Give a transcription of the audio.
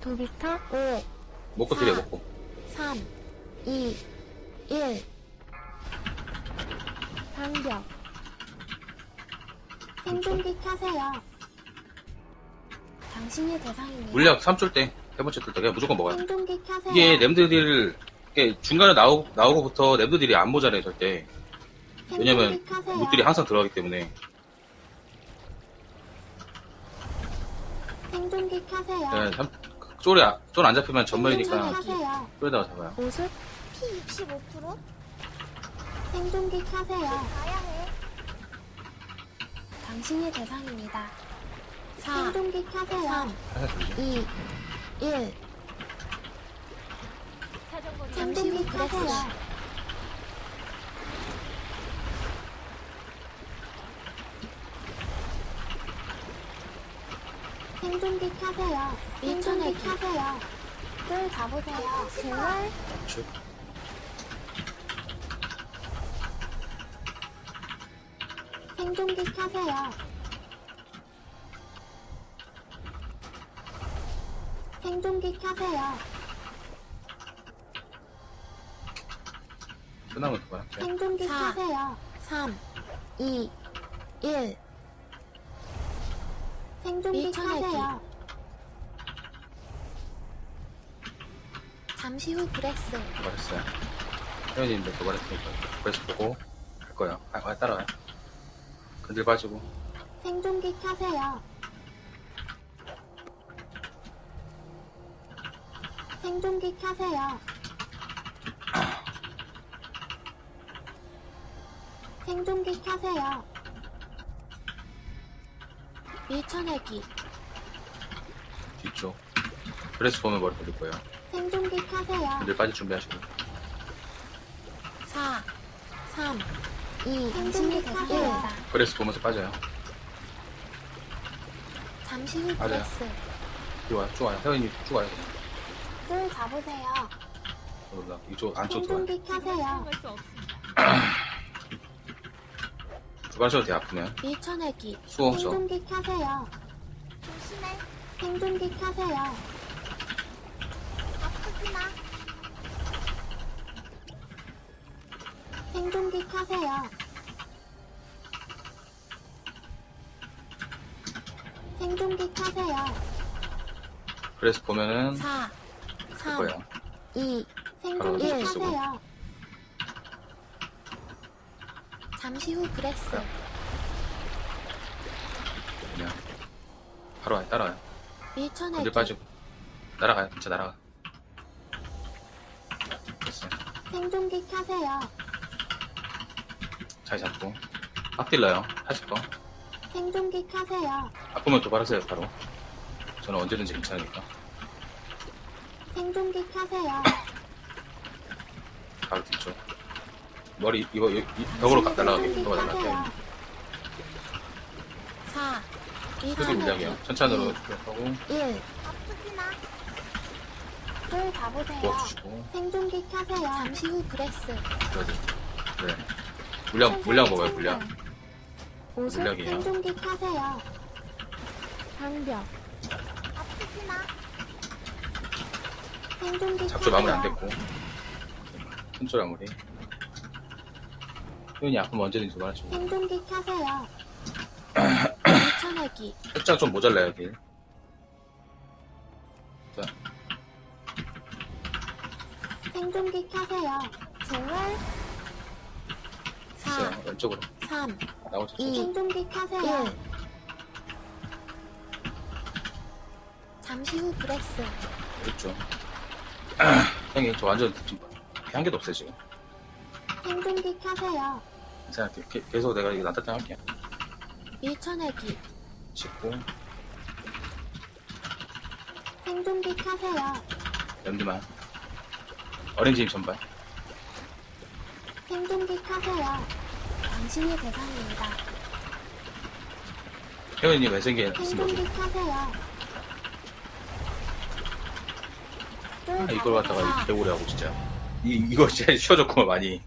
도비타 5, 먹고 드려 사. 먹고 3, 2, 1. 방벽. 생존기 켜세요. 당신의 대상입니다. 물약 3줄 때 세 번째 뜰때 그냥 무조건 먹어요 생존기 켜세요. 이게 램드딜 이게 중간에 나오, 나오고부터 램드딜이 안 모자라요 절대 왜냐면 생존기 켜세요. 물들이 항상 들어가기 때문에 생존기 켜세요. 네, 쫄이 쫄안 잡히면 전멸이니까 생존기 켜세요. 쫄에다가 잡아요 보습. P65% 생존기 켜세요. 가야 해. 당신의 대상입니다. 4, 생존기 켜세요. 3, 살살 돌리죠 2, 1. 잠시 후 생존기 브레스. 켜세요. 생존기 켜세요. 생존기. 켜세요. 뜰 잡으세요. 제발. 쭉. 생존기 켜세요. 생존기 켜세요. 끝나면 그만할게요 생존기 사. 켜세요. 3, 2, 1. 생존기. 켜세요. 잠시 후 브레스. 도발했어요 혜연이님도 도발했으니까 그래서 보고 갈 거예요 아, 아, 따라와요 근들 빠지고 생존기 켜세요. 생존기 켜세요. 생존기 켜세요. 밀쳐내기. 뒤쪽 브레스 보면 머리 돌릴 거예요 생존기 켜세요. 근들 빠질 준비하시고 4, 3, 2. 당신의 생존기 대상입니다. 브레스 보면서 빠져요 잠시 후 맞아요. 브레스. 뒤 와요 쭉 와요 혜연이 쭉 와요 뜰 잡으세요. 그러다 이쪽 안쪽 들어와요 생존기 켜세요. 주관셔도 돼 아프면 밀쳐내기. 수호 저 생존기 켜세요. 조심해. 생존기 켜세요. 아프지 마. 생존기 켜세요. 생존기 켜세요. 브레스 보면은 4, 갈 3, 거예요 2. 생존기 바로 쓰고. 켜세요. 잠시 후 브레스. 그냥 바로 와요. 따라와요. 밀쳐내기. 근들 빠지고. 날아가요. 진짜 날아가. 됐어요. 생존기 켜세요. 잘 잡고. 앞딜러요. 하실 거. 생존기 켜세요. 아프면 도발하세요 바로. 저는 언제든지 괜찮으니까. 생존기 켜세요. 바로 뒤쪽 머리 이거 이, 이 벽으로 가- 날아가게 생존기 벽으로 날아가게 켜세요. 4, 크게 밀쳐내기. 물량이요 천천으로 하고 1. 아프지 마. 뜰 잡으세요. 부어주시고 생존기 켜세요. 잠시 후 브레스. 그래야지 네 물량 물량 먹어요 물량 보습. 물량이에요 생존기 켜세요. 방벽. 아프지 마. 생존기 잡초 마무리 안 켜세요. 됐고 손절 마무리 효연이 아프면 언제든지 도발하시고 생존기 켜세요. 밀쳐내기. 살짝 좀 모자라요 길 자, 생존기 켜세요. 제발. 4, 있어요 왼쪽으로 3, 나오죠 이. 생존기 켜세요. 1. 잠시 후 브레스. 있죠 형이 저 완전 지금 한 개도 없어요 지금 생존기 켜세요. 게- 계속 내가 이거 나타나 할게요 밀쳐내기. 짚고 생존기 켜세요. 연두만 어린지 전발 생존기 켜세요. 당신의 대상입니다. 혜연이 외생계 있으면 생존기 켜세요. 뜰 아, 이걸 갖다가. 개오래 하고 진짜 이, 이거 진짜 쉬워졌구만 많이